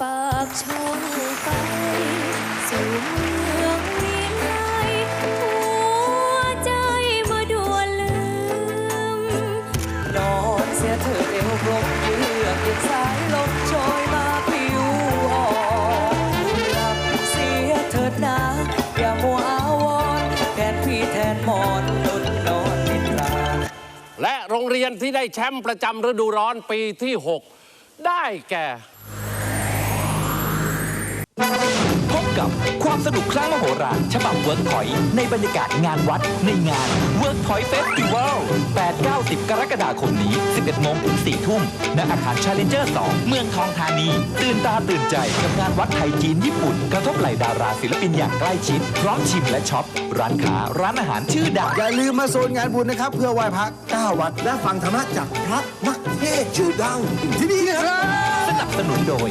ปากช่องไปสู่เมืองวิไลหัวใจมาดวนลืม นอนเสียเธอเอวกลมเยือกเย็นสายลมโชยมาผิวอ่อนหลับเสียเถิดนะอย่ามัวอาวรณ์แทนพี่แทนหมอนนุนนอนนิทรา และโรงเรียนที่ได้แชมป์ประจำฤดูร้อนปีที่ 6 ได้แก่ กับความสนุกครั้งมโหฬารฉบับเวิร์กพอยต์ในบรรยากาศงานวัดในงาน Workpoint Festival 8-9-10 กรกฎาคมนี้ 11โมงถึง4ทุ่มณอาคาร Challenger 2 เมืองทองธานี ตื่นตาตื่นใจกับงานวัดไทยจีนญี่ปุ่น กระทบไหลดาราศิลปินอย่างใกล้ชิด พร้อมชิมและช็อป ร้านค้าร้านอาหารชื่อดังอย่าลืมมาโซนงานบุญนะครับ เพื่อไหว้พระ9วัดและฟังธรรมะจากพระนักเทศน์ชื่อดังที่นี่ครับสนับสนุนโดย